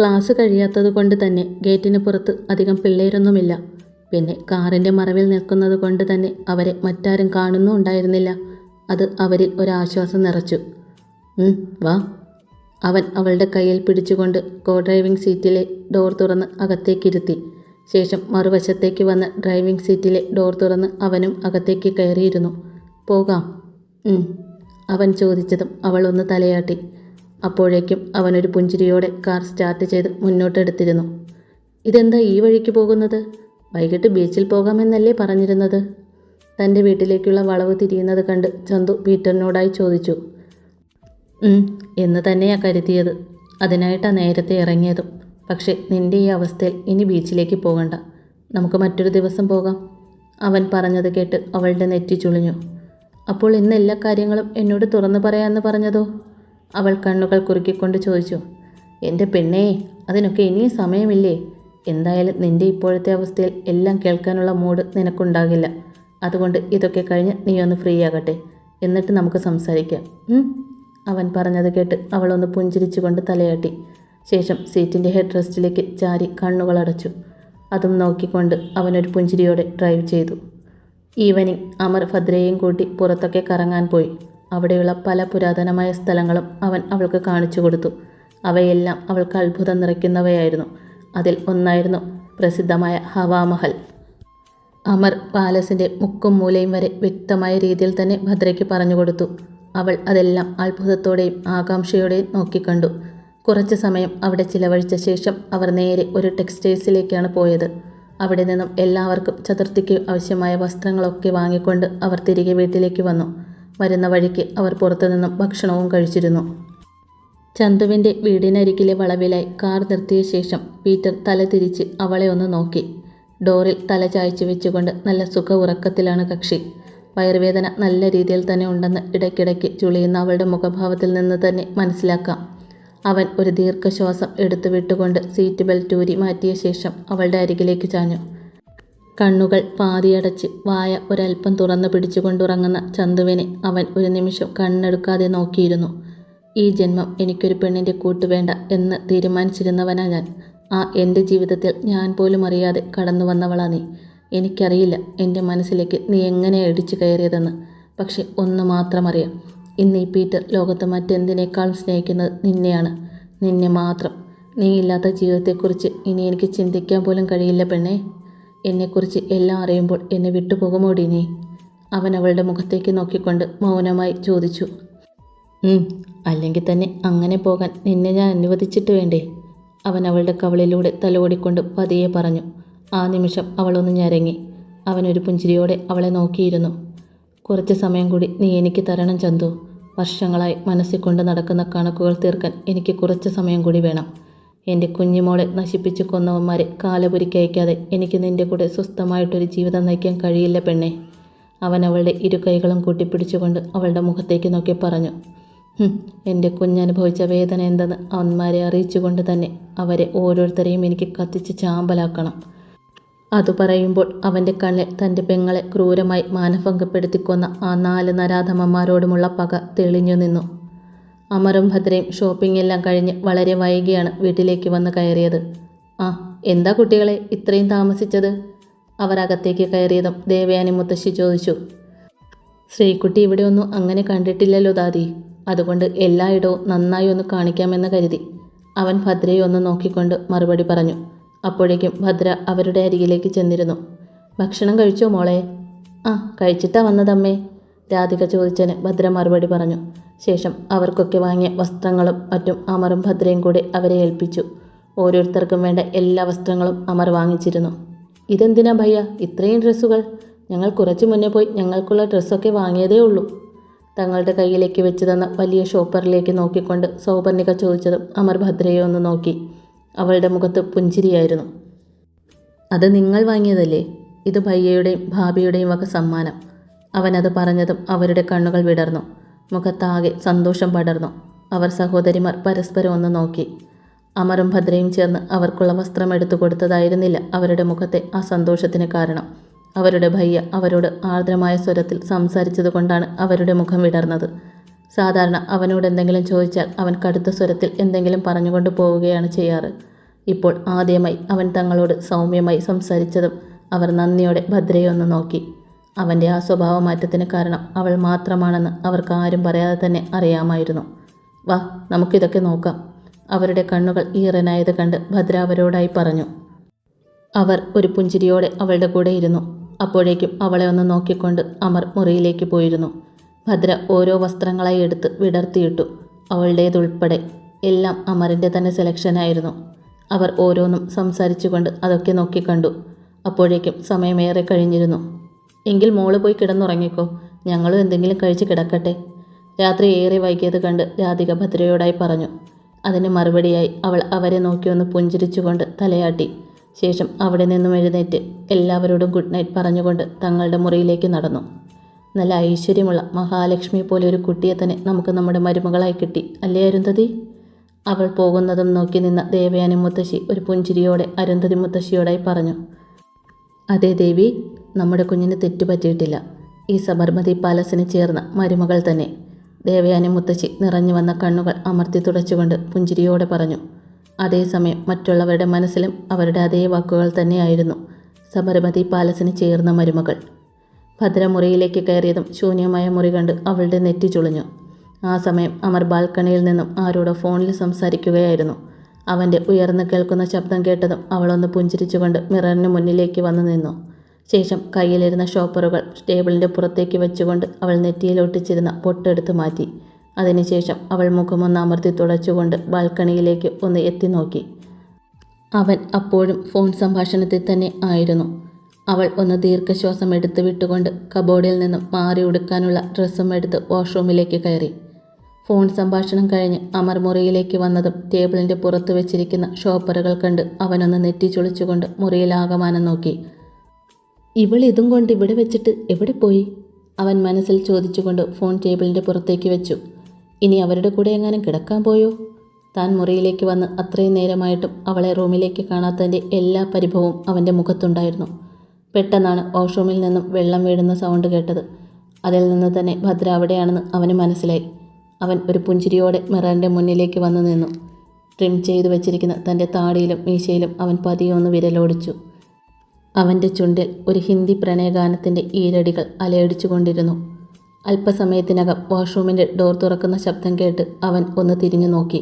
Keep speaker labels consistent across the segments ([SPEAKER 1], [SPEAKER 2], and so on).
[SPEAKER 1] Class കഴിയാത്തത് കൊണ്ട് തന്നെ ഗേറ്റിന് പുറത്ത് അധികം പിള്ളേരൊന്നുമില്ല. പിന്നെ കാറിന്റെ മറവിൽ നിൽക്കുന്നത് കൊണ്ട് തന്നെ അവരെ മറ്റാരും കാണുന്നുണ്ടായിരുന്നില്ല അത് അവരിൽ ഒരാശ്വാസം നിറച്ചു. "ഉം, വാ. അവൻ അവളുടെ കയ്യിൽ പിടിച്ചുകൊണ്ട് കോ ഡ്രൈവിംഗ് സീറ്റിലെ ഡോർ തുറന്ന് അകത്തേക്കിരുത്തി ശേഷം മറുവശത്തേക്ക് വന്ന് ഡ്രൈവിംഗ് സീറ്റിലെ ഡോർ തുറന്ന് അവനും അകത്തേക്ക് കയറിയിരുന്നു. പോകാം. അവൻ ചോദിച്ചതും അവൾ ഒന്ന് തലയാട്ടി. അപ്പോഴേക്കും അവനൊരു പുഞ്ചിരിയോടെ കാർ സ്റ്റാർട്ട് ചെയ്ത് മുന്നോട്ടെടുത്തിരുന്നു. ഇതെന്താ ഈ വഴിക്ക് പോകുന്നത്? വൈകിട്ട് ബീച്ചിൽ പോകാമെന്നല്ലേ പറഞ്ഞിരുന്നത്? തന്റെ വീട്ടിലേക്കുള്ള വളവ് തിരിയുന്നത് കണ്ട് ചന്തു പീറ്ററിനോടായി ചോദിച്ചു. എന്ന് തന്നെയാ കരുതിയത്. അതിനായിട്ടാണ് നേരത്തെ ഇറങ്ങിയതും. പക്ഷേ നിന്റെ ഈ അവസ്ഥയിൽ ഇനി ബീച്ചിലേക്ക് പോകണ്ട. നമുക്ക് മറ്റൊരു ദിവസം പോകാം. അവൻ പറഞ്ഞത് കേട്ട് അവളുടെ നെറ്റി ചുളിഞ്ഞു. അപ്പോൾ ഇന്ന് എല്ലാ കാര്യങ്ങളും എന്നോട് തുറന്നു പറയാമെന്ന് പറഞ്ഞതോ? അവൾ കണ്ണുകൾ കുറുക്കിക്കൊണ്ട് ചോദിച്ചു എന്റെ പെണ്ണേ അതിനൊക്കെ ഇനിയും സമയമില്ലേ? എന്തായാലും നിന്റെ ഇപ്പോഴത്തെ അവസ്ഥയിൽ എല്ലാം കേൾക്കാനുള്ള മൂഡ് നിനക്കുണ്ടാകില്ല. അതുകൊണ്ട് ഇതൊക്കെ കഴിഞ്ഞ് നീ ഒന്ന് ഫ്രീ ആകട്ടെ. എന്നിട്ട് നമുക്ക് സംസാരിക്കാം. അവൻ പറഞ്ഞത് കേട്ട് അവളൊന്ന് പുഞ്ചിരിച്ചുകൊണ്ട് തലയാട്ടി. ശേഷം സീറ്റിന്റെ ഹെഡ് റെസ്റ്റിലേക്ക് ചാരി കണ്ണുകൾ അടച്ചു. അതും നോക്കിക്കൊണ്ട് അവനൊരു പുഞ്ചിരിയോടെ ഡ്രൈവ് ചെയ്തു. ഈവനിങ് അമർ ഭദ്രയെയും കൂട്ടി പുറത്തൊക്കെ കറങ്ങാൻ പോയി. അവിടെയുള്ള പല പുരാതനമായ സ്ഥലങ്ങളും അവൻ അവൾക്ക് കാണിച്ചു കൊടുത്തു. അവയെല്ലാം അവൾക്ക് അത്ഭുതം നിറയ്ക്കുന്നവയായിരുന്നു. അതിൽ ഒന്നായിരുന്നു പ്രസിദ്ധമായ ഹവാമഹൽ. അമർ പാലസിന്റെ മുക്കും മൂലയും വരെ വ്യക്തമായ രീതിയിൽ തന്നെ ഭദ്രയ്ക്ക് പറഞ്ഞു കൊടുത്തു. അവൾ അതെല്ലാം അത്ഭുതത്തോടെയും ആകാംക്ഷയോടെയും നോക്കിക്കണ്ടു. കുറച്ച് സമയം അവിടെ ചിലവഴിച്ച ശേഷം അവർ നേരെ ഒരു ടെക്സ്റ്റൈൽസിലേക്കാണ് പോയത്. അവിടെ നിന്നും എല്ലാവർക്കും ചതുർത്ഥിക്ക് ആവശ്യമായ വസ്ത്രങ്ങളൊക്കെ വാങ്ങിക്കൊണ്ട് അവർ തിരികെ വീട്ടിലേക്ക് വന്നു. വരുന്ന വഴിക്ക് അവർ പുറത്തു നിന്നും ഭക്ഷണവും കഴിച്ചിരുന്നു. ചന്തുവിന്റെ വീടിനരികിലെ വളവിലായി കാർ നിർത്തിയ ശേഷം പീറ്റർ തല തിരിച്ച് അവളെ ഒന്ന് നോക്കി. ഡോറിൽ തല ചായച്ചു വെച്ചുകൊണ്ട് നല്ല സുഖ ഉറക്കത്തിലാണ് കക്ഷി. വയറുവേദന നല്ല രീതിയിൽ തന്നെ ഉണ്ടെന്ന് ഇടയ്ക്കിടയ്ക്ക് ചുളിയുന്ന അവളുടെ മുഖഭാവത്തിൽ നിന്ന് തന്നെ മനസ്സിലാക്കാം. അവൻ ഒരു ദീർഘശ്വാസം എടുത്തു വിട്ടുകൊണ്ട് സീറ്റ് ബെൽറ്റ് ഊരി മാറ്റിയ ശേഷം അവളുടെ അരികിലേക്ക് ചാഞ്ഞു. കണ്ണുകൾ പാതിയടച്ച് വായ ഒരൽപ്പം തുറന്നു പിടിച്ചുകൊണ്ടുറങ്ങുന്ന ചന്തുവിനെ അവൻ ഒരു നിമിഷം കണ്ണെടുക്കാതെ നോക്കിയിരുന്നു. ഈ ജന്മം എനിക്കൊരു പെണ്ണിന്റെ കൂട്ട് വേണ്ട എന്ന് തീരുമാനിച്ചിരുന്നവനാ ഞാൻ. ആ എന്റെ ജീവിതത്തിൽ ഞാൻ പോലും അറിയാതെ കടന്നു വന്നവളാ നീ. എനിക്കറിയില്ല എന്റെ മനസ്സിലേക്ക് നീ എങ്ങനെ ഇടിച്ചു കയറിയതെന്ന്. പക്ഷെ ഒന്ന് മാത്രം അറിയാം. ഇന്ന് ഈ പീറ്റർ ലോകത്ത് മറ്റെന്തിനേക്കാളും സ്നേഹിക്കുന്നത് നിന്നെയാണ്. നിന്നെ മാത്രം. നീ ഇല്ലാത്ത ജീവിതത്തെക്കുറിച്ച് ഇനി എനിക്ക് ചിന്തിക്കാൻ പോലും കഴിയില്ല പെണ്ണേ. എന്നെക്കുറിച്ച് എല്ലാം അറിയുമ്പോൾ എന്നെ വിട്ടുപോകുമോ ഡിനി അവൻ അവളുടെ മുഖത്തേക്ക് നോക്കിക്കൊണ്ട് മൗനമായി ചോദിച്ചു. അല്ലെങ്കിൽ തന്നെ അങ്ങനെ പോകാൻ നിന്നെ ഞാൻ അനുവദിച്ചിട്ട് വേണ്ടേ? അവൻ അവളുടെ കവളിലൂടെ തലോടിക്കൊണ്ട് പതിയെ പറഞ്ഞു. ആ നിമിഷം അവളൊന്ന് ഞരങ്ങി. അവനൊരു പുഞ്ചിരിയോടെ അവളെ നോക്കിയിരുന്നു. കുറച്ച് സമയം കൂടി നീ എനിക്ക് തരണം ചന്തു. വർഷങ്ങളായി മനസ്സിൽ കൊണ്ട് നടക്കുന്ന കണക്കുകൾ തീർക്കാൻ എനിക്ക് കുറച്ച് സമയം കൂടി വേണം. എന്റെ കുഞ്ഞുമോളെ നശിപ്പിച്ച് കൊന്നവന്മാരെ കാലപുരിക്കയക്കാതെ എനിക്ക് നിന്റെ കൂടെ സ്വസ്ഥമായിട്ടൊരു ജീവിതം നയിക്കാൻ കഴിയില്ല പെണ്ണെ. അവൻ അവളുടെ ഇരു കൈകളും കൂട്ടിപ്പിടിച്ചുകൊണ്ട് അവളുടെ മുഖത്തേക്ക് നോക്കി പറഞ്ഞു "ഹും, എന്റെ കുഞ്ഞനുഭവിച്ച വേദന എന്തെന്ന് അവന്മാരെ അറിയിച്ചുകൊണ്ട് തന്നെ അവരെ ഓരോരുത്തരെയും എനിക്ക് കത്തിച്ച് ചാമ്പലാക്കണം അത് പറയുമ്പോൾ അവന്റെ കണ്ണിൽ തന്റെ പെങ്ങളെ ക്രൂരമായി മാനഭംഗപ്പെടുത്തിക്കൊന്ന ആ നാല് നരാധമന്മാരോടുമുള്ള പക തെളിഞ്ഞു നിന്നു. അമറും ഭദ്രയും ഷോപ്പിംഗ് എല്ലാം കഴിഞ്ഞ് വളരെ വൈകിയാണ് വീട്ടിലേക്ക് വന്ന് കയറിയത്. ആ എന്താ കുട്ടികളെ ഇത്രയും താമസിച്ചത്? അവർ അകത്തേക്ക് കയറിയതും ദേവയാനി മുത്തശ്ശി ചോദിച്ചു. ശ്രീക്കുട്ടി ഇവിടെ ഒന്നും അങ്ങനെ കണ്ടിട്ടില്ലല്ലോ ദാദി. അതുകൊണ്ട് എല്ലായിടവും നന്നായി ഒന്ന് കാണിക്കാമെന്ന് കരുതി. അവൻ ഭദ്രയെ ഒന്ന് നോക്കിക്കൊണ്ട് മറുപടി പറഞ്ഞു. അപ്പോഴേക്കും ഭദ്ര അവരുടെ അരികിലേക്ക് ചെന്നിരുന്നു. ഭക്ഷണം കഴിച്ചോ മോളെ? ആ കഴിച്ചിട്ടാ വന്നതമ്മേ. രാധിക ചോദിച്ചതിന് ഭദ്ര മറുപടി പറഞ്ഞു. ശേഷം അവർക്കൊക്കെ വാങ്ങിയ വസ്ത്രങ്ങളും മറ്റും അമറും ഭദ്രയും കൂടെ അവരെ ഏൽപ്പിച്ചു. ഓരോരുത്തർക്കും വേണ്ട എല്ലാ വസ്ത്രങ്ങളും അമർ വാങ്ങിച്ചിരുന്നു. ഇതെന്തിനാ ഭയ്യ? ഇത്രയും ഡ്രസ്സുകൾ? ഞങ്ങൾ കുറച്ച് മുന്നേ പോയി ഞങ്ങൾക്കുള്ള ഡ്രസ്സൊക്കെ വാങ്ങിയതേ ഉള്ളൂ. തങ്ങളുടെ കയ്യിലേക്ക് വെച്ച് തന്ന വലിയ ഷോപ്പറിലേക്ക് നോക്കിക്കൊണ്ട് സൗപർണിക ചോദിച്ചതും അമർ ഭദ്രയെ ഒന്ന് നോക്കി. അവളുടെ മുഖത്ത് പുഞ്ചിരിയായിരുന്നു. അത് നിങ്ങൾ വാങ്ങിയതല്ലേ? ഇത് ഭയ്യയുടെയും ഭാബിയുടെയും വക സമ്മാനം. അവനത് പറഞ്ഞതും അവരുടെ കണ്ണുകൾ വിടർന്നു. മുഖത്താകെ സന്തോഷം പടർന്നു. അവർ സഹോദരിമാർ പരസ്പരം ഒന്ന് നോക്കി. അമറും ഭദ്രയും ചേർന്ന് അവർക്കുള്ള വസ്ത്രം എടുത്തു കൊടുത്തതായിരുന്നില്ല അവരുടെ മുഖത്തെ ആ സന്തോഷത്തിന് കാരണം. അവരുടെ ഭയ്യ അവരോട് ആർദ്രമായ സ്വരത്തിൽ സംസാരിച്ചതുകൊണ്ടാണ് അവരുടെ മുഖം വിടർന്നത്. സാധാരണ അവനോട് എന്തെങ്കിലും ചോദിച്ചാൽ അവൻ കടുത്ത സ്വരത്തിൽ എന്തെങ്കിലും പറഞ്ഞുകൊണ്ട് പോവുകയാണ് ചെയ്യാറ്. ഇപ്പോൾ ആദ്യമായി അവൻ തങ്ങളോട് സൗമ്യമായി സംസാരിച്ചതും അവർ നന്ദിയോടെ ഭദ്രയെ ഒന്ന് നോക്കി. അവന്റെ ആ സ്വഭാവ മാറ്റത്തിന് കാരണം അവൾ മാത്രമാണെന്ന് അവർക്ക് ആരും പറയാതെ തന്നെ അറിയാമായിരുന്നു. വാ നമുക്കിതൊക്കെ നോക്കാം. അവരുടെ കണ്ണുകൾ ഈറനായത് കണ്ട് ഭദ്ര അവരോടായി പറഞ്ഞു. അവർ ഒരു പുഞ്ചിരിയോടെ അവളുടെ കൂടെ ഇരുന്നു. അപ്പോഴേക്കും അവളെ ഒന്ന് നോക്കിക്കൊണ്ട് അമർ മുറിയിലേക്ക് പോയിരുന്നു. ഭദ്ര ഓരോ വസ്ത്രങ്ങളായി എടുത്ത് വിടർത്തിയിട്ടു. അവളുടേതുൾപ്പെടെ എല്ലാം അമറിന്റെ തന്നെ സെലക്ഷനായിരുന്നു അവർ ഓരോന്നും സംസാരിച്ചുകൊണ്ട് അതൊക്കെ നോക്കിക്കണ്ടു. അപ്പോഴേക്കും സമയമേറെ കഴിഞ്ഞിരുന്നു. എങ്കിൽ മോൾ പോയി കിടന്നുറങ്ങിക്കോ. ഞങ്ങളും എന്തെങ്കിലും കഴിച്ച് കിടക്കട്ടെ. രാത്രി ഏറെ വൈകിയത് കണ്ട് രാധിക ഭദ്രയോടായി പറഞ്ഞു. അതിന് മറുപടിയായി അവൾ അവരെ നോക്കി ഒന്ന് പുഞ്ചിരിച്ചുകൊണ്ട് തലയാട്ടി. ശേഷം അവിടെ നിന്നും എഴുന്നേറ്റ് എല്ലാവരോടും ഗുഡ് നൈറ്റ് പറഞ്ഞുകൊണ്ട് തങ്ങളുടെ മുറിയിലേക്ക് നടന്നു. നല്ല ഐശ്വര്യമുള്ള മഹാലക്ഷ്മി പോലെ ഒരു കുട്ടിയെ തന്നെ നമുക്ക് നമ്മുടെ മരുമകളായി കിട്ടി അല്ലേ അരുന്ധതി? അവൾ പോകുന്നതും നോക്കി നിന്ന ദേവയാനി മുത്തശ്ശി ഒരു പുഞ്ചിരിയോടെ അരുന്ധതി മുത്തശ്ശിയോടായി പറഞ്ഞു. അതെ ദേവി നമ്മുടെ കുഞ്ഞിന് തെറ്റുപറ്റിയിട്ടില്ല ഈ സബർമതി പാലസിന് ചേർന്ന മരുമകൾ തന്നെ. ദേവയാനി മുത്തശ്ശി നിറഞ്ഞു വന്ന കണ്ണുകൾ അമർത്തി തുടച്ചുകൊണ്ട് പുഞ്ചിരിയോടെ പറഞ്ഞു അതേസമയം മറ്റുള്ളവരുടെ മനസ്സിലും അവരുടെ അതേ വാക്കുകൾ തന്നെയായിരുന്നു സബർമതി പാലസിന് ചേർന്ന മരുമകൾ. ഭദ്രമുറിയിലേക്ക് കയറിയതും ശൂന്യമായ മുറി കണ്ട് അവളുടെ നെറ്റി ചുളിഞ്ഞു. ആ സമയം അമർ ബാൽക്കണിയിൽ നിന്നും ആരോടോ ഫോണിൽ സംസാരിക്കുകയായിരുന്നു. അവന്റെ ഉയർന്നു കേൾക്കുന്ന ശബ്ദം കേട്ടതും അവളൊന്ന് പുഞ്ചിരിച്ചുകൊണ്ട് മിററിന് മുന്നിലേക്ക് വന്നു നിന്നു. ശേഷം കയ്യിലിരുന്ന ഷോപ്പറുകൾ ടേബിളിന്റെ പുറത്തേക്ക് വെച്ചുകൊണ്ട് അവൾ നെറ്റിയിൽ ഒട്ടിച്ചിരുന്ന പൊട്ടെടുത്ത് മാറ്റി. അതിനുശേഷം അവൾ മുഖമൊന്ന് അമർത്തി തുടച്ചുകൊണ്ട് ബാൽക്കണിയിലേക്ക് ഒന്ന് എത്തി നോക്കി. അവൻ അപ്പോഴും ഫോൺ സംഭാഷണത്തിൽ തന്നെ ആയിരുന്നു. അവൾ ഒന്ന് ദീർഘശ്വാസം എടുത്തുവിട്ടുകൊണ്ട് കബോർഡിൽ നിന്നും മാറി ഉടുക്കാനുള്ള ഡ്രസ്സും എടുത്ത് വാഷ്റൂമിലേക്ക് കയറി. ഫോൺ സംഭാഷണം കഴിഞ്ഞ് അമർ മുറിയിലേക്ക് വന്നതും ടേബിളിന്റെ പുറത്ത് വെച്ചിരിക്കുന്ന ഷോപ്പറുകൾ കണ്ട് അവനൊന്ന് നെറ്റി ചുളിച്ചുകൊണ്ട് മുറിയിലാകമാനം നോക്കി. ഇവൾ ഇതും കൊണ്ട് ഇവിടെ വെച്ചിട്ട് എവിടെ പോയി? അവൻ മനസ്സിൽ ചോദിച്ചുകൊണ്ട് ഫോൺ ടേബിളിന്റെ പുറത്തേക്ക് വെച്ചു. ഇനി അവരുടെ കൂടെ എങ്ങാനും കിടക്കാൻ പോയോ? താൻ മുറിയിലേക്ക് വന്ന് അത്രയും നേരമായിട്ടും അവളെ റൂമിലേക്ക് കാണാത്തതിന്റെ എല്ലാ പരിഭവവും അവന്റെ മുഖത്തുണ്ടായിരുന്നു. പെട്ടെന്നാണ് വാഷ്റൂമിൽ നിന്നും വെള്ളം വീഴുന്ന സൗണ്ട് കേട്ടത്. അതിൽ നിന്ന് തന്നെ ഭദ്ര അവിടെയാണെന്ന് അവന് മനസ്സിലായി. അവൻ ഒരു പുഞ്ചിരിയോടെ മെറാന്റെ മുന്നിലേക്ക് വന്നു നിന്നു. ട്രിം ചെയ്തു വച്ചിരിക്കുന്ന തന്റെ താടിയിലും മീശയിലും അവൻ പതിയൊന്ന് വിരലോടിച്ചു. അവന്റെ ചുണ്ടിൽ ഒരു ഹിന്ദി പ്രണയഗാനത്തിന്റെ ഈരടികൾ അലയടിച്ചു കൊണ്ടിരുന്നു അല്പസമയത്തിനകം വാഷ്റൂമിന്റെ ഡോർ തുറക്കുന്ന ശബ്ദം കേട്ട് അവൻ ഒന്ന് തിരിഞ്ഞു നോക്കി.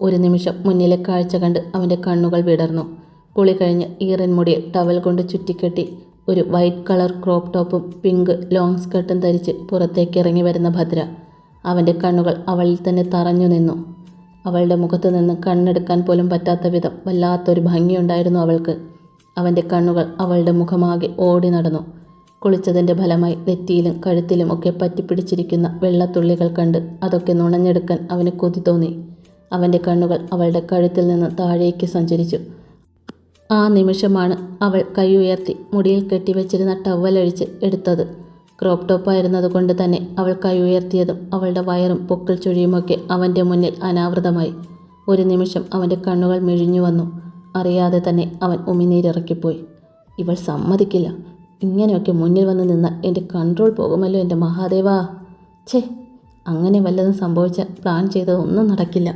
[SPEAKER 1] ഒരു നിമിഷം മുന്നിലെ കാഴ്ച കണ്ട് അവന്റെ കണ്ണുകൾ വിടർന്നു. കുളി കഴിഞ്ഞ് മുടി ടവൽ കൊണ്ട് ചുറ്റിക്കെട്ടി ഒരു വൈറ്റ് കളർ ക്രോപ്പ് ടോപ്പും പിങ്ക് ലോങ് സ്കർട്ടും ധരിച്ച് പുറത്തേക്ക് ഇറങ്ങി വരുന്ന ഭദ്ര. അവന്റെ കണ്ണുകൾ അവളിൽ തന്നെ തറഞ്ഞു നിന്നു. അവളുടെ മുഖത്ത് നിന്ന് കണ്ണെടുക്കാൻ പോലും പറ്റാത്ത വിധം വല്ലാത്തൊരു ഭംഗിയുണ്ടായിരുന്നു അവൾക്ക്. അവന്റെ കണ്ണുകൾ അവളുടെ മുഖമാകെ ഓടി നടന്നു. കുളിച്ചതിന്റെ ഫലമായി നെറ്റിയിലും കഴുത്തിലും ഒക്കെ പറ്റിപ്പിടിച്ചിരിക്കുന്ന വെള്ളത്തുള്ളികൾ കണ്ട് അതൊക്കെ നുണഞ്ഞെടുക്കാൻ അവന് കൊതി തോന്നി. അവന്റെ കണ്ണുകൾ അവളുടെ കഴുത്തിൽ നിന്ന് താഴേക്ക് സഞ്ചരിച്ചു. ആ നിമിഷമാണ് അവൾ കൈ ഉയർത്തി മുടിയിൽ കെട്ടിവെച്ചിരുന്ന ടവലഴിച്ച് എടുത്തത്. ക്രോപ്പ് ടോപ്പായിരുന്നതുകൊണ്ട് തന്നെ അവൾ കൈ ഉയർത്തിയതും അവളുടെ വയറും പൊക്കിൾ ചുഴിയുമൊക്കെ അവന്റെ മുന്നിൽ അനാവൃതമായി. ഒരു നിമിഷം അവന്റെ കണ്ണുകൾ മിഴിഞ്ഞു വന്നു. അറിയാതെ തന്നെ അവൻ ഉമിനീരിറക്കിപ്പോയി. ഇവൾ സമ്മതിക്കില്ല. ഇങ്ങനെയൊക്കെ മുന്നിൽ വന്ന് നിന്ന എന്റെ കൺട്രോൾ പോകുമല്ലോ എന്റെ മഹാദേവാ. ഛേ അങ്ങനെ വല്ലതും സംഭവിച്ച പ്ലാൻ ചെയ്തതൊന്നും നടക്കില്ല.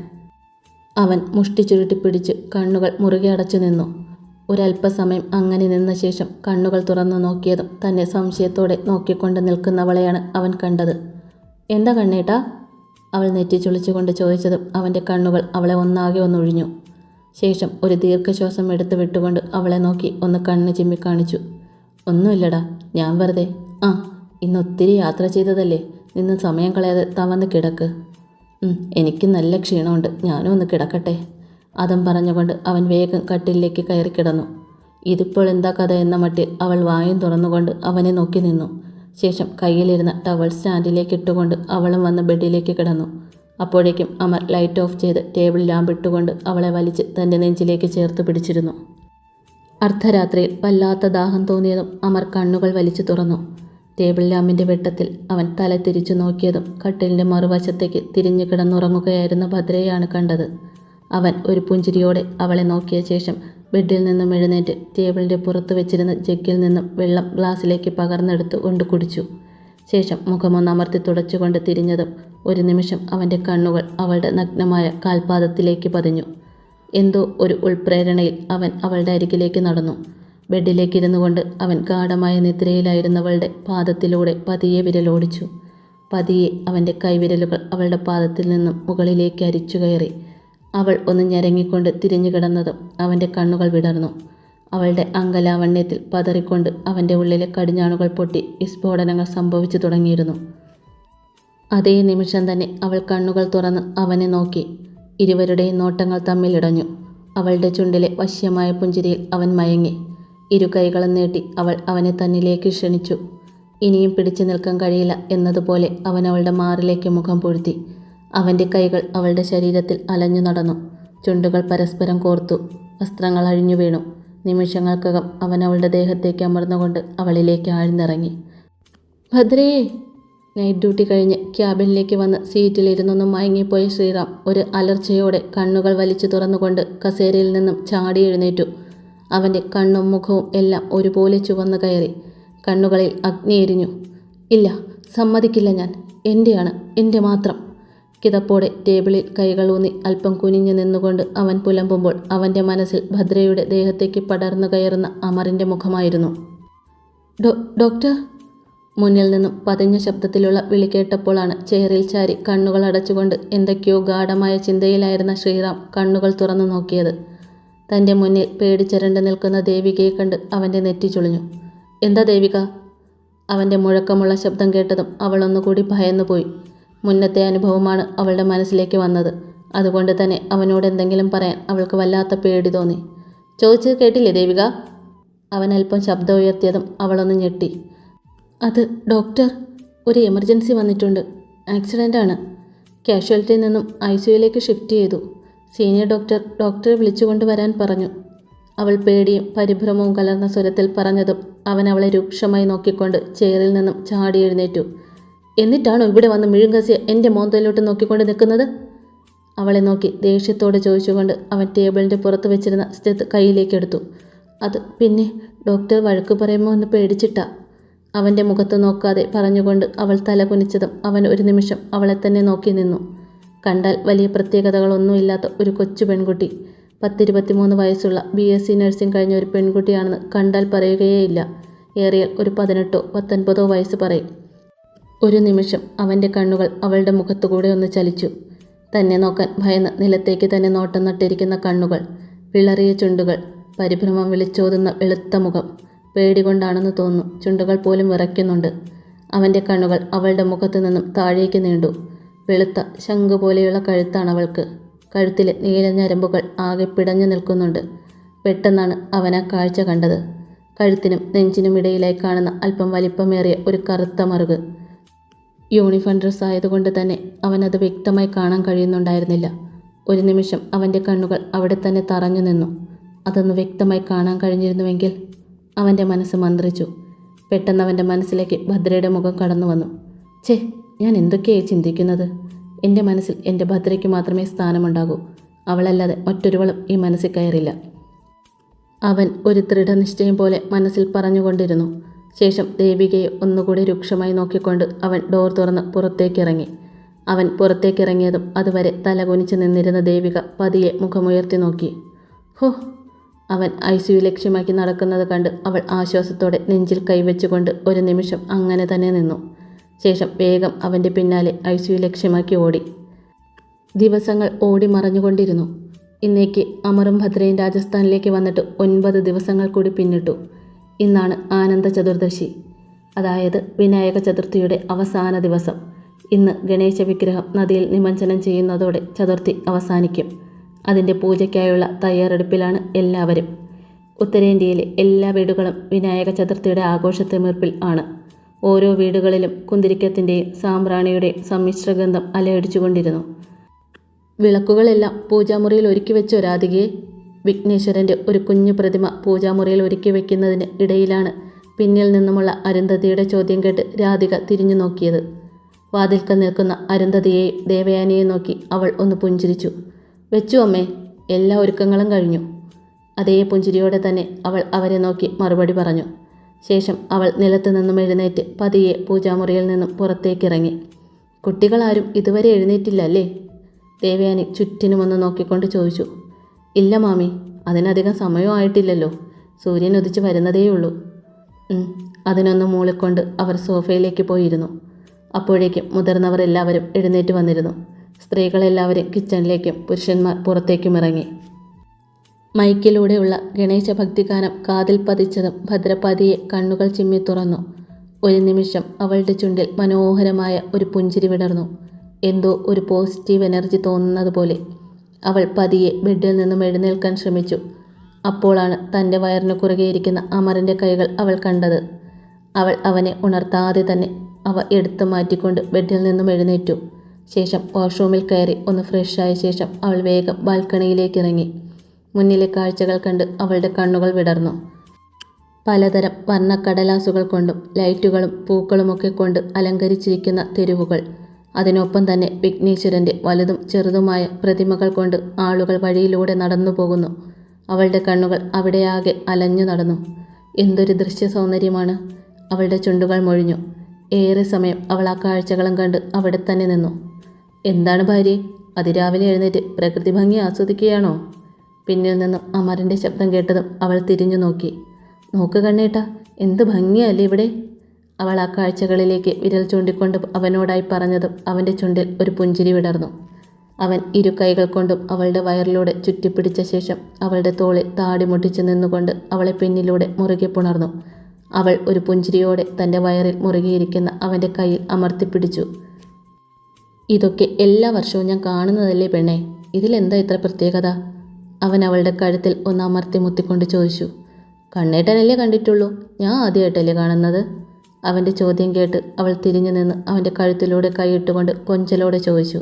[SPEAKER 1] അവൻ മുഷ്ടി ചുരുട്ടി പിടിച്ച് കണ്ണുകൾ മുറുകെ അടച്ചു നിന്നു. ഒരല്പസമയം അങ്ങനെ നിന്ന ശേഷം കണ്ണുകൾ തുറന്നു നോക്കിയതും തന്നെ സംശയത്തോടെ നോക്കിക്കൊണ്ട് നിൽക്കുന്നവളെയാണ് അവൻ കണ്ടത്. എന്താ കണ്ണേട്ടാ? അവൾ നെറ്റി ചുളിച്ചുകൊണ്ട് ചോദിച്ചതും അവന്റെ കണ്ണുകൾ അവളെ ഒന്നാകെ ഒന്നൊഴിഞ്ഞു. ശേഷം ഒരു ദീർഘശ്വാസം എടുത്തു വിട്ടുകൊണ്ട് അവളെ നോക്കി ഒന്ന് കണ്ണ് ചിമ്മി കാണിച്ചു. ഒന്നുമില്ലടാ ഞാൻ വെറുതെ. ആ ഇന്ന് ഒത്തിരി യാത്ര ചെയ്തതല്ലേ? നിന്ന് സമയം കളയാതെ താൻ വന്ന് കിടക്ക് എനിക്ക് നല്ല ക്ഷീണമുണ്ട്. ഞാനും ഒന്ന് കിടക്കട്ടെ. അതും പറഞ്ഞുകൊണ്ട് അവൻ വേഗം കട്ടിലേക്ക് കയറി കിടന്നു. ഇതിപ്പോൾ എന്താ കഥ എന്ന മട്ടിൽ അവൾ വായും തുറന്നുകൊണ്ട് അവനെ നോക്കി നിന്നു. ശേഷം കയ്യിലിരുന്ന ടവൽ സ്റ്റാൻഡിലേക്ക് ഇട്ടുകൊണ്ട് അവളും വന്ന് ബെഡിലേക്ക് കിടന്നു. അപ്പോഴേക്കും അമർ ലൈറ്റ് ഓഫ് ചെയ്ത് ടേബിൾ ലാമ്പ് ഇട്ടുകൊണ്ട് അവളെ വലിച്ച് തന്റെ നെഞ്ചിലേക്ക് ചേർത്ത് പിടിച്ചിരുന്നു. അർദ്ധരാത്രിയിൽ വല്ലാത്ത ദാഹം തോന്നിയതും അമർ കണ്ണുകൾ വലിച്ചു തുറന്നു. ടേബിൾ ലാമ്പിന്റെ വെട്ടത്തിൽ അവൻ തല തിരിച്ചു നോക്കിയതും കട്ടിലിന്റെ മറുവശത്തേക്ക് തിരിഞ്ഞു കിടന്നുറങ്ങുകയായിരുന്ന ഭദ്രയെയാണ് കണ്ടത്. അവൻ ഒരു പുഞ്ചിരിയോടെ അവളെ നോക്കിയ ശേഷം ബെഡിൽ നിന്നും എഴുന്നേറ്റ് ടേബിളിന്റെ പുറത്ത് വെച്ചിരുന്ന ജഗ്ഗിൽ നിന്നും വെള്ളം ഗ്ലാസ്സിലേക്ക് പകർന്നെടുത്ത് കൊണ്ട് കുടിച്ചു. ശേഷം മുഖമൊന്ന് അമർത്തി തുടച്ചുകൊണ്ട് തിരിഞ്ഞതും ഒരു നിമിഷം അവന്റെ കണ്ണുകൾ അവളുടെ നഗ്നമായ കാൽപാദത്തിലേക്ക് പതിഞ്ഞു. എന്തോ ഒരു ഉൾപ്രേരണയിൽ അവൻ അവളുടെ അരികിലേക്ക് നടന്നു. ബെഡിലേക്കിരുന്നു കൊണ്ട് അവൻ ഗാഠമായ നിദ്രയിലായിരുന്നവളുടെ പാദത്തിലൂടെ പതിയെ വിരലോടിച്ചു പതിയെ അവന്റെ കൈവിരലുകൾ അവളുടെ പാദത്തിൽ നിന്നും മുകളിലേക്ക് അരിച്ചു കയറി. അവൾ ഒന്ന് ഞരങ്ങിക്കൊണ്ട് തിരിഞ്ഞു കിടന്നതും അവന്റെ കണ്ണുകൾ വിടർന്നു. അവളുടെ അങ്കലാവണ്യത്തിൽ പതറിക്കൊണ്ട് അവന്റെ ഉള്ളിലെ കടിഞ്ഞാണുകൾ പൊട്ടി വിസ്ഫോടനങ്ങൾ സംഭവിച്ചു തുടങ്ങിയിരുന്നു. അതേ നിമിഷം തന്നെ അവൾ കണ്ണുകൾ തുറന്ന് അവനെ നോക്കി. ഇരുവരുടെയും നോട്ടങ്ങൾ തമ്മിലിടഞ്ഞു. അവളുടെ ചുണ്ടിലെ വശ്യമായ പുഞ്ചിരിയിൽ അവൻ മയങ്ങി. ഇരു കൈകളും നീട്ടി അവൾ അവനെ തന്നിലേക്ക് ക്ഷണിച്ചു. ഇനിയും പിടിച്ചു നിൽക്കാൻ കഴിയില്ല എന്നതുപോലെ അവൻ അവളുടെ മാറിലേക്ക് മുഖം പൊഴുത്തി അവന്റെ കൈകൾ അവളുടെ ശരീരത്തിൽ അലഞ്ഞു നടന്നു. ചുണ്ടുകൾ പരസ്പരം കോർത്തു. വസ്ത്രങ്ങൾ അഴിഞ്ഞു വീണു. നിമിഷങ്ങൾക്കകം അവൻ അവളുടെ ദേഹത്തേക്ക് അമർന്നുകൊണ്ട് അവളിലേക്ക് ആഴ്ന്നിറങ്ങി. ഭദ്രയെ നൈറ്റ് ഡ്യൂട്ടി കഴിഞ്ഞ് ക്യാബിനിലേക്ക് വന്ന് സീറ്റിലിരുന്നൊന്നും മയങ്ങിപ്പോയ ശ്രീറാം ഒരു അലർച്ചയോടെ കണ്ണുകൾ വലിച്ചു തുറന്നുകൊണ്ട് കസേരയിൽ നിന്നും ചാടി എഴുന്നേറ്റു. അവന്റെ കണ്ണും മുഖവും എല്ലാം ഒരുപോലെ ചുവന്നു കയറി. കണ്ണുകളിൽ അഗ്നി എരിഞ്ഞു. ഇല്ല സമ്മതിക്കില്ല ഞാൻ. എന്റെയാണ് എന്റെ മാത്രം. കിതപ്പോടെ ടേബിളിൽ കൈകളൂന്നി അല്പം കുനിഞ്ഞു നിന്നുകൊണ്ട് അവൻ പുലമ്പുമ്പോൾ അവന്റെ മനസ്സിൽ ഭദ്രയുടെ ദേഹത്തേക്ക് പടർന്നു കയറുന്ന അമറിന്റെ മുഖമായിരുന്നു. ഡോ ഡോക്ടർ? മുന്നിൽ നിന്നും പതിഞ്ഞ ശബ്ദത്തിലുള്ള വിളി കേട്ടപ്പോഴാണ് ചെയറിൽ ചാരി കണ്ണുകൾ അടച്ചുകൊണ്ട് എന്തൊക്കെയോ ഗാഢമായ ചിന്തയിലായിരുന്ന ശ്രീറാം കണ്ണുകൾ തുറന്നു നോക്കിയത്. തന്റെ മുന്നിൽ പേടിച്ചരണ്ട് നിൽക്കുന്ന ദേവികയെ കണ്ട് അവന്റെ നെറ്റി ചുളിഞ്ഞു. എന്താ ദേവിക? അവന്റെ മുഴക്കമുള്ള ശബ്ദം കേട്ടതും അവൾ ഒന്നുകൂടി ഭയന്നുപോയി. മുന്നത്തെ അനുഭവമാണ് അവളുടെ മനസ്സിലേക്ക് വന്നത്. അതുകൊണ്ട് തന്നെ അവനോട് എന്തെങ്കിലും പറയാൻ അവൾക്ക് വല്ലാത്ത പേടി തോന്നി. ചോദിച്ചത് കേട്ടില്ലേ ദേവിക? അവൻ അല്പം ശബ്ദം ഉയർത്തിയതും അവളൊന്ന് ഞെട്ടി. അത് ഡോക്ടർ ഒരു എമർജൻസി വന്നിട്ടുണ്ട്. ആക്സിഡന്റ് ആണ് കാഷ്വാലിറ്റിയിൽ നിന്നും ഐ സിയുയിലേക്ക് ഷിഫ്റ്റ് ചെയ്തു. സീനിയർ ഡോക്ടർ ഡോക്ടറെ വിളിച്ചുകൊണ്ട് വരാൻ പറഞ്ഞു. അവൾ പേടിയും പരിഭ്രമവും കലർന്ന സ്വരത്തിൽ പറഞ്ഞതും അവൻ അവളെ രൂക്ഷമായി നോക്കിക്കൊണ്ട് ചെയറിൽ നിന്നും ചാടി എഴുന്നേറ്റു. എന്നിട്ടാണോ ഇവിടെ വന്ന് മിഴുങ്കസിയ എന്റെ മോന്തയിലോട്ട് നോക്കിക്കൊണ്ട് നിൽക്കുന്നത്? അവളെ നോക്കി ദേഷ്യത്തോടെ ചോദിച്ചുകൊണ്ട് അവൻ ടേബിളിന്റെ പുറത്ത് വെച്ചിരുന്ന സ്റ്റെത്ത് കയ്യിലേക്ക് എടുത്തു. അത് പിന്നെ ഡോക്ടർ വഴക്ക് പറയുമോ എന്ന് പേടിച്ചിട്ടാ. അവന്റെ മുഖത്ത് നോക്കാതെ പറഞ്ഞുകൊണ്ട് അവൾ തല കുനിച്ചതും അവൻ ഒരു നിമിഷം അവളെ തന്നെ നോക്കി നിന്നു. കണ്ടാൽ വലിയ പ്രത്യേകതകളൊന്നുമില്ലാത്ത ഒരു കൊച്ചു പെൺകുട്ടി. പത്തിരുപത്തിമൂന്ന് വയസ്സുള്ള ബി എസ് സി നഴ്സിംഗ് കഴിഞ്ഞ ഒരു പെൺകുട്ടിയാണെന്ന് കണ്ടാൽ പറയുകയേയില്ല. ഏറിയാൽ ഒരു പതിനെട്ടോ പത്തൊൻപതോ വയസ്സ് പറയും. ഒരു നിമിഷം അവന്റെ കണ്ണുകൾ അവളുടെ മുഖത്തുകൂടെ ഒന്ന് ചലിച്ചു. തന്നെ നോക്കാൻ ഭയന്ന് നിലത്തേക്ക് തന്നെ നോട്ടം നട്ടിരിക്കുന്ന കണ്ണുകൾ വിളറിയ ചുണ്ടുകൾ പരിഭ്രമം വിളിച്ചോതുന്ന വെളുത്ത മുഖം പേടി പേടികൊണ്ടാണെന്ന് തോന്നുന്നു ചുണ്ടുകൾ പോലും വിറയ്ക്കുന്നുണ്ട്. അവന്റെ കണ്ണുകൾ അവളുടെ മുഖത്തു നിന്നും താഴേക്ക് നീണ്ടു. വെളുത്ത ശംഖ് പോലെയുള്ള കഴുത്താണ് അവൾക്ക്. കഴുത്തിലെ നീല ഞരമ്പുകൾ ആകെ പിടഞ്ഞു നിൽക്കുന്നുണ്ട്. പെട്ടെന്നാണ് അവൻ ആ കാഴ്ച കണ്ടത്. കഴുത്തിനും നെഞ്ചിനും ഇടയിലായി കാണുന്ന അല്പം വലിപ്പമേറിയ ഒരു കറുത്ത മറുക്. യൂണിഫോം ഡ്രസ് ആയതുകൊണ്ട് തന്നെ അവനത് വ്യക്തമായി കാണാൻ കഴിയുന്നുണ്ടായിരുന്നില്ല. ഒരു നിമിഷം അവന്റെ കണ്ണുകൾ അവിടെ തന്നെ തറഞ്ഞു നിന്നു. അതൊന്ന് വ്യക്തമായി കാണാൻ കഴിഞ്ഞിരുന്നുവെങ്കിൽ അവന്റെ മനസ്സ് മന്ത്രിച്ചു. പെട്ടെന്ന് അവന്റെ മനസ്സിലേക്ക് ഭദ്രയുടെ മുഖം കടന്നു വന്നു. ഛേ ഞാൻ എന്തൊക്കെയായി ചിന്തിക്കുന്നത്? എന്റെ മനസ്സിൽ എന്റെ ഭദ്രയ്ക്ക് മാത്രമേ സ്ഥാനമുണ്ടാകൂ. അവളല്ലാതെ മറ്റൊരുവളും ഈ മനസ്സിൽ കയറില്ല. അവൻ ഒരു ദൃഢനിശ്ചയം പോലെ മനസ്സിൽ പറഞ്ഞുകൊണ്ടിരുന്നു. ശേഷം ദേവികയെ ഒന്നുകൂടി രൂക്ഷമായി നോക്കിക്കൊണ്ട് അവൻ ഡോർ തുറന്ന് പുറത്തേക്കിറങ്ങി. അവൻ പുറത്തേക്കിറങ്ങിയതും അതുവരെ തലകുനിച്ച് നിന്നിരുന്ന ദേവിക പതിയെ മുഖമുയർത്തി നോക്കി. ഹോ അവൻ ഐ സിയു ലക്ഷ്യമാക്കി നടക്കുന്നത് കണ്ട് അവൾ ആശ്വാസത്തോടെ നെഞ്ചിൽ കൈവച്ചുകൊണ്ട് ഒരു നിമിഷം അങ്ങനെ തന്നെ നിന്നു. ശേഷം വേഗം അവന്റെ പിന്നാലെ ഐ സിയു ലക്ഷ്യമാക്കി ഓടി. ദിവസങ്ങൾ ഓടി മറഞ്ഞുകൊണ്ടിരുന്നു. ഇന്നേക്ക് അമറും ഭദ്രയും രാജസ്ഥാനിലേക്ക് വന്നിട്ട് ഒൻപത് ദിവസങ്ങൾ കൂടി പിന്നിട്ടു. ഇന്നാണ് ആനന്ദ ചതുർദശി. അതായത് വിനായക ചതുർത്ഥിയുടെ അവസാന ദിവസം. ഇന്ന് ഗണേശ വിഗ്രഹം നദിയിൽ നിമജ്ജനം ചെയ്യുന്നതോടെ ചതുർത്ഥി അവസാനിക്കും. അതിന്റെ പൂജയ്ക്കായുള്ള തയ്യാറെടുപ്പിലാണ് എല്ലാവരും. ഉത്തരേന്ത്യയിലെ എല്ലാ വീടുകളും വിനായക ചതുർത്ഥിയുടെ ആഘോഷത്തിമിർപ്പിൽ ആണ്. ഓരോ വീടുകളിലും കുന്തിരിക്കത്തിന്റെയും സാമ്പ്രാണിയുടെയും സമ്മിശ്രഗന്ധം അലയടിച്ചുകൊണ്ടിരുന്നു. വിളക്കുകളെല്ലാം പൂജാമുറിയിൽ ഒരുക്കി വെച്ച രാധികയെ? വിഘ്നേശ്വരന്റെ ഒരു കുഞ്ഞു പ്രതിമ പൂജാമുറിയിൽ ഒരുക്കി വയ്ക്കുന്നതിന് ഇടയിലാണ് പിന്നിൽ നിന്നുമുള്ള അരുന്ധതിയുടെ ചോദ്യം കേട്ട് രാധിക തിരിഞ്ഞു നോക്കിയത്. വാതിൽക്കൽ നിൽക്കുന്ന അരുന്ധതിയെയും ദേവയാനിയെ നോക്കി അവൾ ഒന്ന് പുഞ്ചിരിച്ചു. വെച്ചു അമ്മേ എല്ലാ ഒരുക്കങ്ങളും കഴിഞ്ഞു. അതേ പുഞ്ചിരിയോടെ തന്നെ അവൾ അവരെ നോക്കി മറുപടി പറഞ്ഞു. ശേഷം അവൾ നിലത്തു നിന്നും എഴുന്നേറ്റ് പതിയെ പൂജാമുറിയിൽ നിന്നും പുറത്തേക്കിറങ്ങി. കുട്ടികളാരും ഇതുവരെ എഴുന്നേറ്റില്ല അല്ലേ? ദേവയാനി ചുറ്റിനുമൊന്ന് നോക്കിക്കൊണ്ട് ചോദിച്ചു. ഇല്ല മാമി അതിനധികം സമയമായിട്ടില്ലല്ലോ. സൂര്യൻ ഉദിച്ച് വരുന്നതേയുള്ളൂ. അതിനൊന്ന് മൂളിക്കൊണ്ട് അവർ സോഫയിലേക്ക് പോയിരുന്നു. അപ്പോഴേക്കും മുതിർന്നവർ എല്ലാവരും എഴുന്നേറ്റ് വന്നിരുന്നു. സ്ത്രീകളെല്ലാവരും കിച്ചണിലേക്കും പുരുഷന്മാർ പുറത്തേക്കും ഇറങ്ങി. മൈക്കിലൂടെയുള്ള ഗണേശ ഭക്തിഗാനം കാതിൽ പതിച്ചതും ഭദ്രപതിയെ കണ്ണുകൾ ചിമ്മി തുറന്നു. ഒരു നിമിഷം അവളുടെ ചുണ്ടിൽ മനോഹരമായ ഒരു പുഞ്ചിരി വിടർന്നു. എന്തോ ഒരു പോസിറ്റീവ് എനർജി തോന്നുന്നത് പോലെ. അവൾ പതിയെ ബെഡിൽ നിന്നും എഴുന്നേൽക്കാൻ ശ്രമിച്ചു. അപ്പോളാണ് തന്റെ വയറിന് കുറുകെയിരിക്കുന്ന അമറിന്റെ കൈകൾ അവൾ കണ്ടത്. അവൾ അവനെ ഉണർത്താതെ തന്നെ അവ എടുത്തു മാറ്റിക്കൊണ്ട് ബെഡിൽ നിന്നും എഴുന്നേറ്റു. ശേഷം വാഷ്റൂമിൽ കയറി ഒന്ന് ഫ്രഷായ ശേഷം അവൾ വേഗം ബാൽക്കണിയിലേക്ക് ഇറങ്ങി. മുന്നിലെ കാഴ്ചകൾ കണ്ട് അവളുടെ കണ്ണുകൾ വിടർന്നു. പലതരം വർണക്കടലാസുകൾ കൊണ്ടും ലൈറ്റുകളും പൂക്കളുമൊക്കെ കൊണ്ട് അലങ്കരിച്ചിരിക്കുന്ന തെരുവുകൾ. അതിനൊപ്പം തന്നെ വിഘ്നേശ്വരന്റെ വലുതും ചെറുതുമായ പ്രതിമകൾ കൊണ്ട് ആളുകൾ വഴിയിലൂടെ നടന്നു പോകുന്നു. അവളുടെ കണ്ണുകൾ അവിടെയാകെ അലഞ്ഞു നടന്നു. എന്തൊരു ദൃശ്യ സൗന്ദര്യമാണ് അവളുടെ ചുണ്ടുകൾ മൊഴിഞ്ഞു. ഏറെ സമയം അവൾ ആ കാഴ്ചകളും കണ്ട് അവിടെ തന്നെ നിന്നു. എന്താണ് ഭാര്യ? അതിരാവിലെ എഴുന്നേറ്റ് പ്രകൃതി ഭംഗി ആസ്വദിക്കുകയാണോ? പിന്നിൽ നിന്നും അമറിന്റെ ശബ്ദം കേട്ടതും അവൾ തിരിഞ്ഞു നോക്കി. നോക്ക് കണ്ണേട്ടാ എന്ത് ഭംഗിയല്ലേ ഇവിടെ? അവൾ ആ കാഴ്ചകളിലേക്ക് വിരൽ ചൂണ്ടിക്കൊണ്ട് അവനോടായി പറഞ്ഞതും അവന്റെ ചുണ്ടിൽ ഒരു പുഞ്ചിരി വിടർന്നു. അവൻ ഇരു കൈകൾ കൊണ്ടും അവളുടെ വയറിലൂടെ ചുറ്റിപ്പിടിച്ച ശേഷം അവളുടെ തോളിൽ താടി മുട്ടിച്ച് നിന്നുകൊണ്ട് അവളെ പിന്നിലൂടെ മുറുകെ പുണർന്നു. അവൾ ഒരു പുഞ്ചിരിയോടെ തന്റെ വയറിൽ മുറുകിയിരിക്കുന്ന അവന്റെ കയ്യിൽ അമർത്തിപ്പിടിച്ചു. ഇതൊക്കെ എല്ലാ വർഷവും ഞാൻ കാണുന്നതല്ലേ പെണ്ണെ? ഇതിലെന്താ ഇത്ര പ്രത്യേകത? അവൻ അവളുടെ കഴുത്തിൽ ഒന്ന് അമർത്തി മുത്തിക്കൊണ്ട് ചോദിച്ചു. കണ്ണേട്ടനല്ലേ കണ്ടിട്ടുള്ളൂ? ഞാൻ ആദ്യമായിട്ടല്ലേ കാണുന്നത്. അവന്റെ ചോദ്യം കേട്ട് അവൾ തിരിഞ്ഞു നിന്ന് അവന്റെ കഴുത്തിലൂടെ കൈയിട്ടുകൊണ്ട് കൊഞ്ചലോടെ ചോദിച്ചു